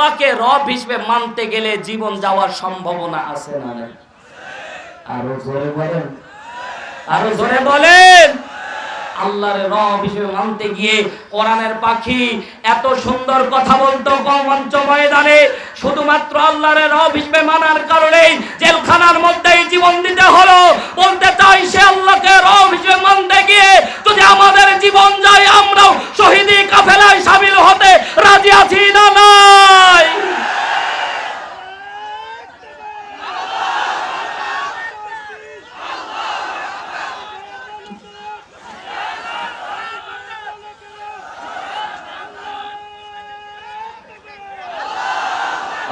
আল্লাহকে রব হিসেবে মানতে গেলে জীবন যাওয়ার সম্ভাবনা আছে না আরও জোরে বলেন। আরও জোরে বলেন। আল্লাহর রব হিসেবে মানতে গিয়ে কোরআনের পাখি এত সুন্দর কথা বলতো মঞ্চ ময়দানে। শুধুমাত্র আল্লাহর রব হিসেবে মানার কারণে জেলখানার মধ্যেই জীবন দিতে হলো বলতে চাই সে আল্লাহকে রব হিসেবে মানতে গিয়ে যদি আমাদের জীবন যায় আমরাও শহীদি কাফেলায় সামিল হতে রাজি আছি না নাই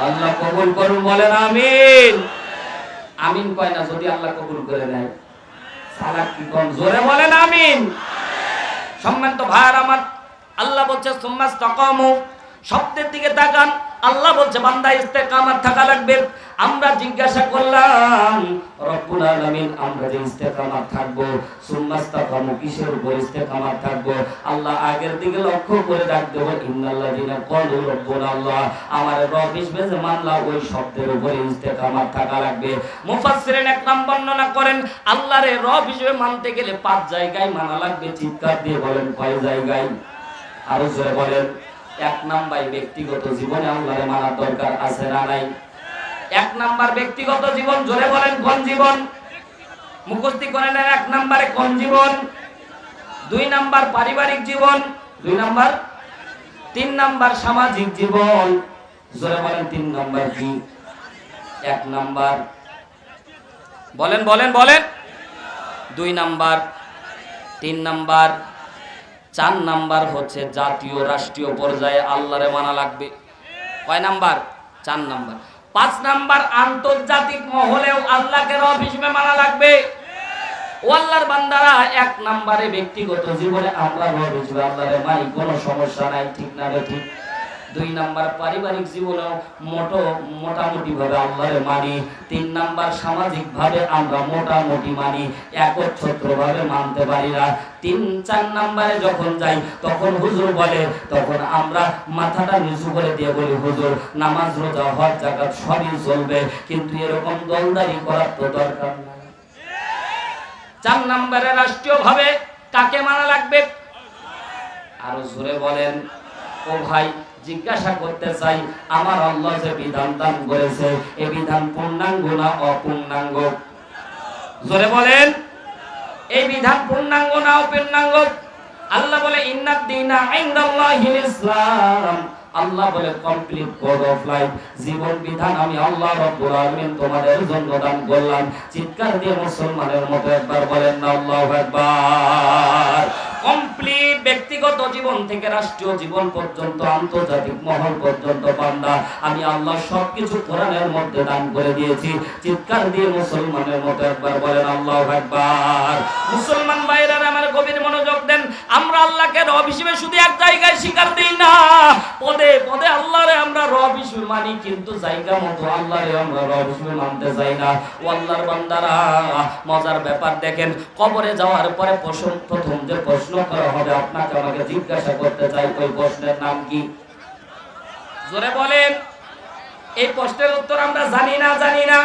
আল্লাহ কবুল করুন, বলেন আমিন। আমিন কয় না, যদি আল্লাহ কবুল করে নেয়। সালাক কি কম? জোরে বলেন আমিন। সম্মানিত ভাইয়ার আমার, আল্লাহ বলছে সুম্মাস তাকামু শব্দের দিকে তাকান, আল্লাহ বলছে, বান্দা ইস্তেকামাত থাকা লাগবে। আমরা জিজ্ঞাসা করলাম, রব্বুল আলামিন, আমরা যে ইস্তেকামাত থাকব সুম্মাস তাকামু কিসের উপর ইস্তেকামাত থাকব? আল্লাহ আগের দিকে লক্ষ্য করে ডাক দেব, ইন্নাল্লাযিনা ক্বালু রব্বুনা আল্লাহ আমার রব হিসেবে যে মানলা ওই শব্দের উপরে ইস্তেকামাত থাকা লাগবে। মুফাসসিরিন এক নাম বর্ণনা করেন, আল্লাহরে রব হিসেবে মানতে গেলে পাঁচ জায়গায় মানা লাগবে, চিৎকার দিয়ে বলেন কয় জায়গায়? আরও জোরে বলেন, এক নাম্বার ব্যক্তিগত জীবনে আল্লাহরে মানার দরকার আছে না নাই? এক নাম্বার ব্যক্তিগত জীবন, জোরে বলেন কোন জীবন? মুখস্থি করে নেন এক নাম্বারে কোন জীবন? দুই নাম্বার পারিবারিক জীবন, দুই নাম্বার? তিন নাম্বার সামাজিক জীবন, জোরে বলেন তিন নাম্বার কি? এক নাম্বার। বলেন বলেন বলেন। দুই নাম্বার, তিন নাম্বার, চার নাম্বার হচ্ছে জাতীয় রাষ্ট্রীয় পর্যায়ে আল্লাহরে মানা লাগবে। কয় নাম্বার? চার নাম্বার। পাঁচ নাম্বার আন্তর্জাতিক মহলেও আল্লাহকে রব হিসেবে মানা লাগবে। ও আল্লাহর বান্দারা এক নাম্বারে ব্যক্তিগত জীবনে আমরা রব হিসেবে আল্লাহরে মানি কোনো সমস্যা নাই, ঠিক না ঠিক। দুই নাম্বার পারিবারিক জীবনে মোটো, মোটামুটি ভাবে আল্লাহরে মানি। তিন নাম্বার সামাজিক ভাবে আমরা মোটামুটি মানি একচ্ছত্র ভাবে মানতে পারি না। তিন, চার নাম্বারে যখন যাই, তখন হুজুর বলে, তখন আমরা মাথাটা নিচু করে দিয়ে বলি, হুজুর, নামাজ, রোজা, হজ, জাকাত সবই চলবে, কিন্তু এরকম দলদারি করার তো দরকার নাই। চার নাম্বারে রাষ্ট্রীয় ভাবে কাকে মানা লাগবে? আরও জোরে বলেন, ও ভাই জিজ্ঞাসা করতে চাই, আমার আল্লাহ যে বিধান দান করেছে, এ বিধান পূর্ণাঙ্গ না অপূর্ণাঙ্গ? জোরে বলেন। এই বিধান পূর্ণাঙ্গ না অপূর্ণাঙ্গ? আল্লাহ বলে ইন্নাদ দিনা ইনদাল্লাহিল ইসলাম। আল্লাহ বলে, কমপ্লিট কোড অফ লাইফ। জীবন বিধান আমি আল্লাহ রাব্বুল আলামিন তোমাদের জন্য দান করলাম। চিৎকার দিয়ে মুসলমানের মতো একবার বলেন না, আল্লাহু আকবার। কমপ্লিট ব্যক্তিগত জীবন থেকে রাষ্ট্রীয় জীবন পর্যন্ত, আন্তর্জাতিক মহল পর্যন্ত, বান্দা, আমি আল্লাহ সবকিছু কোরআনের মধ্যে দান করে দিয়েছি। চিৎকার দিয়ে মুসলমানের মতো একবার বলেন, আল্লাহ একবার মুসলমান ভাইরা আমার গভীর মনোযোগ আমরা আল্লাহকে রব হিসেবে শুধু এক জায়গায় স্বীকার দিই না। পদে পদে আল্লাহরে আমরা রব হিসেবে মানি, কিন্তু জায়গা মতো আল্লাহরে আমরা রব হিসেবে মানতে চাই না। ও আল্লাহর বান্দারা, মজার ব্যাপার দেখেন, কবরে যাওয়ার পরে প্রথম প্রথম যে প্রশ্ন করা হবে, আপনাকে আমাকে জিজ্ঞাসা করতে চাই, ওই প্রশ্নের নাম কি? জোরে বলেন, এই প্রশ্নের উত্তর আমরা জানি না জানি না।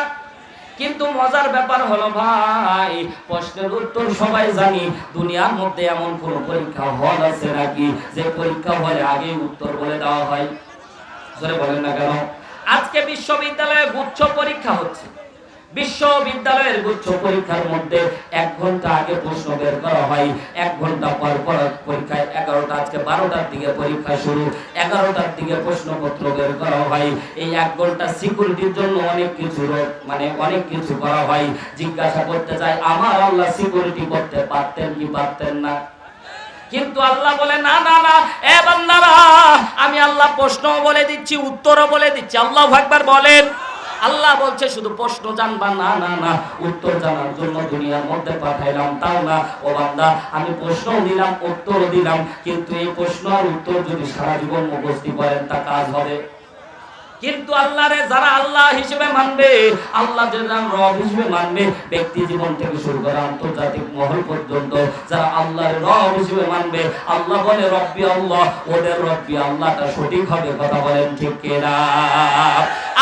কিন্তু মজার ব্যাপার হলো ভাই, প্রশ্নের উত্তর সবাই জানি। দুনিয়ার মধ্যে এমন কোন পরীক্ষা হল আছে নাকি? যে পরীক্ষা হলে আগে উত্তর বলে দেওয়া হয়। বলেন না কেন? আজকে বিশ্ববিদ্যালয়ে গুচ্ছ পরীক্ষা হচ্ছে। বিশ্ববিদ্যালয়ের গুচ্ছ পরীক্ষার মধ্যে এক ঘণ্টা আগে প্রশ্ন বের করা হয়। এক ঘণ্টা পর পর পরীক্ষায় এগারোটা, আজকে বারোটার দিকে পরীক্ষা শুরু। এগারোটার দিকে প্রশ্নপত্র বের করা হয়। এই এক ঘণ্টা সিকিউরিটির জন্য অনেক কিছু মানে অনেক কিছু করা হয়। জিজ্ঞাসা করতে চাই আমার আল্লাহ সিকিউরিটি করতে পারতেন কি পারতেন না? কিন্তু আল্লাহ বলে, না না না, এ বান্দারা, আমি আল্লাহ প্রশ্ন বলে দিচ্ছি, উত্তরও বলে দিচ্ছি। আল্লাহ একবার বলেন। আল্লাহ বলছে, শুধু প্রশ্ন জানবা? না না না, উত্তর জানার জন্য দুনিয়ার মধ্যে পাঠাইলাম। তাও না, ও বান্দা, আমি প্রশ্ন দিলাম উত্তর দিলাম, কিন্তু এই প্রশ্ন আর উত্তর যদি সারা জীবন মুখস্থি করেন, তা কাজ হবে? কিন্তু আল্লাহরে যারা আল্লাহ হিসেবে মানবে, আল্লাহ যারা রব হিসেবে মানবে, ব্যক্তি জীবন থেকে শুরু করে আন্তর্জাতিক মহল পর্যন্ত যারা আল্লাহর রব হিসেবে মানবে, আল্লাহ বলে, রব্বি আল্লাহ, ওদের রব্বি আল্লাহটা সঠিক হবে কথা বলেন ঠিক কিনা?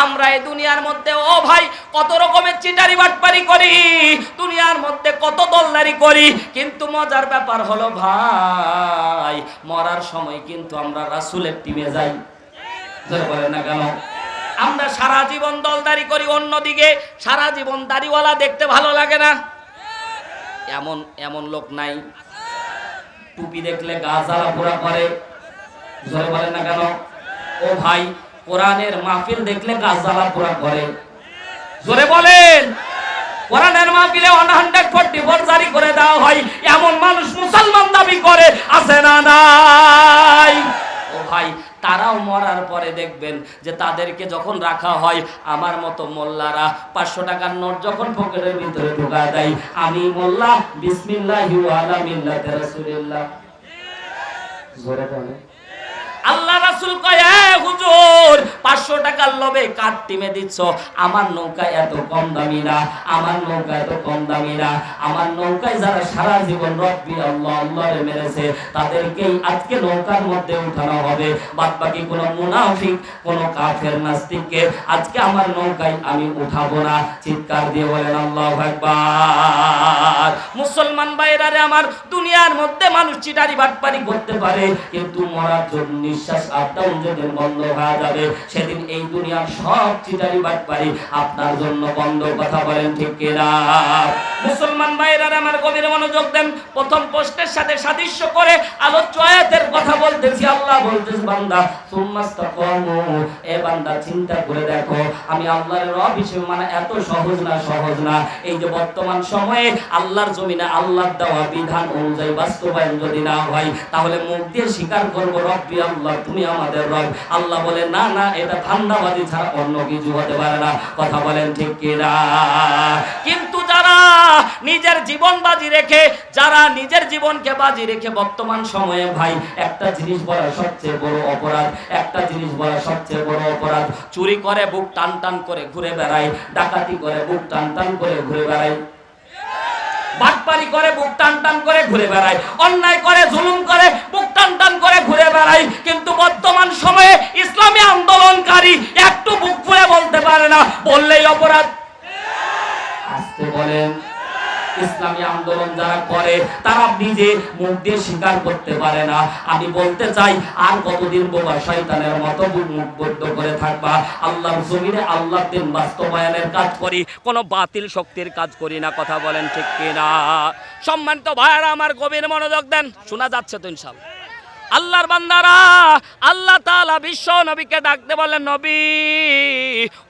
আমরা এই দুনিয়ার মধ্যে, ও ভাই, কত রকমের চিটারি বাটপারি করি, দুনিয়ার মধ্যে কত দলদারি করি, কিন্তু মজার ব্যাপার হলো ভাই, মরার সময় কিন্তু আমরা রাসুলের টিমে যাই। আমরা সারা জীবন দলদারি করি অন্যদিকে, সারা জীবন দাড়িওয়ালা দেখতে ভালো লাগে না। এমন এমন লোক নাই। টুপি দেখলে গা জ্বালা পোড়া করে। জোরে বলেন না কেন? ও ভাই, কোরআনের মাহফিল দেখলে গা জ্বালা পোড়া করে। জোরে বলেন। কোরআনের মাহফিলে ওয়ান হান্ড্রেড ফোর্টি ফোর জারি করে দেওয়া হয়। এমন মানুষ মুসলমান দাবি করে, আছে না নাই? ও ভাই তারাও মরার পরে দেখবেন যে তাদেরকে যখন রাখা হয় আমার মতো মোল্লারা পাঁচশো টাকার নোট যখন পকেটের ভিতরে ঢোকা দেয় আমি মোল্লা বিসমিল্লাহ জোরে আল্লাহ রাসুল কয় হুজুর 500 টাকার লোভে কার টিমে দিচ্ছ। আমার নৌকা এত কম দামি না, আমার নৌকা এত কম দামি না। আমার নৌকায় যারা সারা জীবন রব্বি আল্লাহ, আল্লাহরে মেরেছে, তাদেরকেই আজকে নৌকার মধ্যে উঠানো হবে। বাদ বাকি কোনো মুনাফিক, কোনো কাফের নাস্তিককে আজকে আমার নৌকায় আমি উঠাবো না। চিৎকার দিয়ে বলেন, আল্লাহু আকবার। মুসলমান ভাইরারে আমার দুনিয়ার মধ্যে মানুষ চিটারি বাটপারি করতে পারে, কিন্তু মরার জন্য নিঃশ্বাস আপডাউন যেদিন বন্ধ হয়ে যাবে। সেদিন এই দুনিয়ার সব চিটারি বাটপারি আপনার জন্য বন্ধ, কথা বলেন ঠিক কিনা? মুসলমান ভাইরারে আমার গভীর মনোযোগ দেন। প্রথম পোস্টের সাথে সাদৃশ্য করে আলোচ্য আয়াতের কথা বলতেছি। আল্লাহ বলতেছে, বান্দা, সুম্মাস্তাকামু। এ বান্দা, চিন্তা করে দেখো, আমি আল্লাহর রব হিসেবে মানে এত সহজ না সহজ না। এই যে বর্তমান সময়ে আল্লাহর জমিনে আল্লাহর দেওয়া বিধান অনুযায়ী বাস্তবায়ন যদি না হয়, তাহলে মুখ দিয়ে স্বীকার করব, রব্বি আল্লাহ, তুমি আমাদের রব। আল্লাহ বলে, না না, এটা ধান্দাবাজি ছাড়া অন্য কিছু হতে পারে না। কথা বলেন ঠিক কিনা? কিন্তু যারা নিজের জীবন বাজি রেখে, যারা নিজের জীবনকে বাজি রেখে বর্তমান সময়ে, ভাই, একটা জিনিস বলা সবচেয়ে বড় অপরাধ, একটা জিনিস বলা সবচেয়ে বড় অপরাধ, চুরি করে, বুক টান টান করে ঘুরে বেড়ায়, ডাকাতি করে, বুক টান টান করে ঘুরে বেড়ায়। বাটপারি করে, বুক টান টান করে ঘুরে বেড়ায়। অন্যায় করে, জুলুম করে, বুক টান টান করে ঘুরে বেড়ায়। কিন্তু বর্তমান সময়ে ইসলামী আন্দোলনকারী একটু বুক ফুলে বলতে পারে না। বললেই অপরাধ। আসতে বলেন। ইসলামী আন্দোলন যারা করে, তারা নিজে মুখ দিয়ে স্বীকার করতে পারে না। আমি বলতে চাই, আর কতদিন বোবা শয়তানের মতো মুখ বদ্ধ করে থাকবা? আল্লাহর জমিনে আল্লাহর দিন বাস্তবায়নের কাজ করি, কোনো বাতিল শক্তির কাজ করি না, কথা বলেন ঠিক কিনা? সম্মানিত ভাইয়ারা, আমার গভীর মনোযোগ দেন, শোনা যাচ্ছে তো ইনশাল্লাহ। আল্লাহর বান্দারা, আল্লাহ তাআলা বিশ্ব নবীকে ডাকতে বলেন নবী,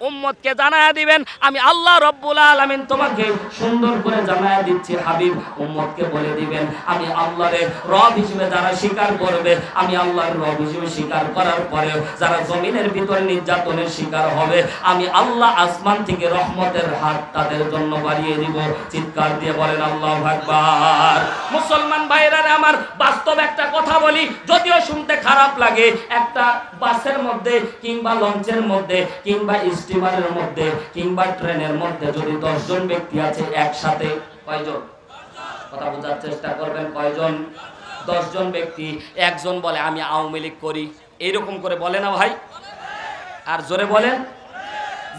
উম্মতকে জানায়া দিবেন, আমি আল্লাহ রব্বুল আলামিন তোমাকে সুন্দর করে জানায়া দিচ্ছি, হাবিব, উম্মতকে বলে দিবেন, আমি আল্লাহরে রব হিসেবে যারা স্বীকার করবে, আমি আল্লাহর রব হিসেবে স্বীকার করার পরেও যারা জমিনের ভিতরে নির্যাতনের শিকার হবে, আমি আল্লাহ আসমান থেকে রহমতের হাত তাদের জন্য বাড়িয়ে দিব। চিৎকার দিয়ে বলেন, আল্লাহ আকবার। মুসলমান ভাইরা আমার বাস্তব একটা কথা বলি যদিও শুনতে খারাপ লাগে, একটা বাসের মধ্যে কিংবা লঞ্চের মধ্যে কিংবা স্টিমারের মধ্যে কিংবা ট্রেনের মধ্যে যদি দশজন ব্যক্তি আছে একসাথে, কয়জন? কথা বোঝার চেষ্টা করবেন, কয়জন? দশজন ব্যক্তি, একজন বলে, আমি আওয়ামী লীগ করি। এইরকম করে বলে না ভাই? আর জোরে বলেন।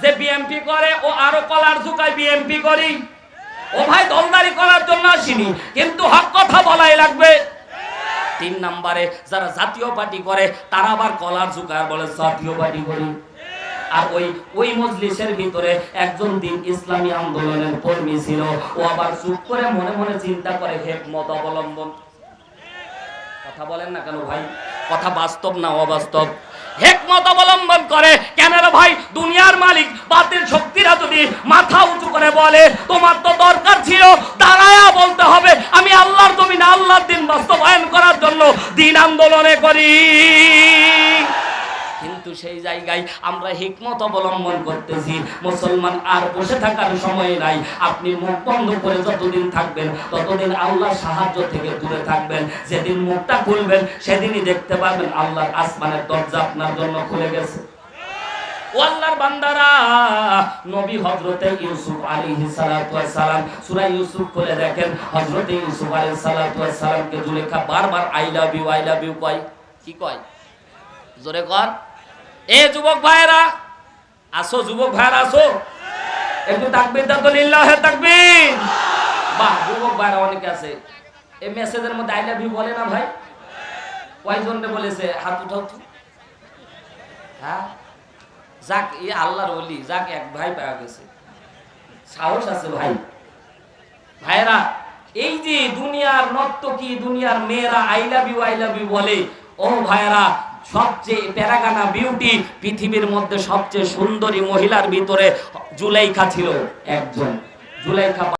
যে বিএমপি করে, ও আরও কলার ঝুকায় বিএমপি করি। ও ভাই দলদারি করার জন্য আসিনি, কিন্তু হক কথা বলাই লাগবে। তিন নাম্বারে, যারা জাতীয় পার্টি করে, তারা আবার কলার ঝুকায় বলে, জাতীয় পার্টি করি। আর ওই ওই মজলিসের ভিতরে একজন দিন ইসলামী আন্দোলনের কর্মী ছিল। ও আবার চুপ করে মনে মনে চিন্তা করে, হেকমত অবলম্বন। কথা বলেন না কেন ভাই? কথা বাস্তব না অবাস্তব? হেকমত অবলম্বন করে। কেন ভাই? দুনিয়ার মালিক, বাতিল শক্তিরা যদি মাথা উঁচু করে বলে, তোমার তো দরকার ছিল দাঁড়ায়া বলতে হবে আমি আল্লাহর জমিনে আল্লাহর দিন বাস্তবায়ন করার জন্য দিন আন্দোলনে করি। কিন্তু সেই জায়গায় আমরা হিকমত অবলম্বন করতেছি। মুসলমান আর বসে থাকার সময় নাই। আপনি মুখ বন্ধ করে যতদিন থাকবেন, ততদিন আল্লাহর সাহায্য থেকে দূরে থাকবেন। যেদিন মুখটা খুলবেন, সেদিনই দেখতে পাবেন আল্লাহর আসমানের দরজা আপনার জন্য খুলে গেছে। ও আল্লাহর বান্দারা, নবী হযরতে ইউসুফ আলাইহিস সালাতু ওয়াস সালাম, সূরা ইউসুফ খুলে দেখেন, হযরতে ইউসুফ আলাইহিস সালাতু ওয়াস সালামকে জুলেখা বারবার I love you, I love you কয়। কি কয়? জোরে কর। এ যুবক ভাইরা আসো যুবক ভাইরা আসো। একটু তাকবীর দাও লিল্লাহে তাকবীর। বাহ, যুবক ভাইরা অনেকে আছে। এই মেসেজের মধ্যে আই লাভ ইউ বলে না ভাই? কয়জনকে বলেছে? হাত উঠাও হ্যাঁ? যাক, এই আল্লাহর অলি যাক, এক ভাই পাওয়া গেছে। সাহস আছে ভাই। ভাইরা এই যে দুনিয়ার নর্তকী দুনিয়ার মেয়েরা I love you I love you বলে, ও ভাইরা সবচেয়ে প্যারাগানা বিউটি পৃথিবীর মধ্যে সবচেয়ে সুন্দরী মহিলার ভিতরে জুলাইখা ছিল একজন। জুলাইখা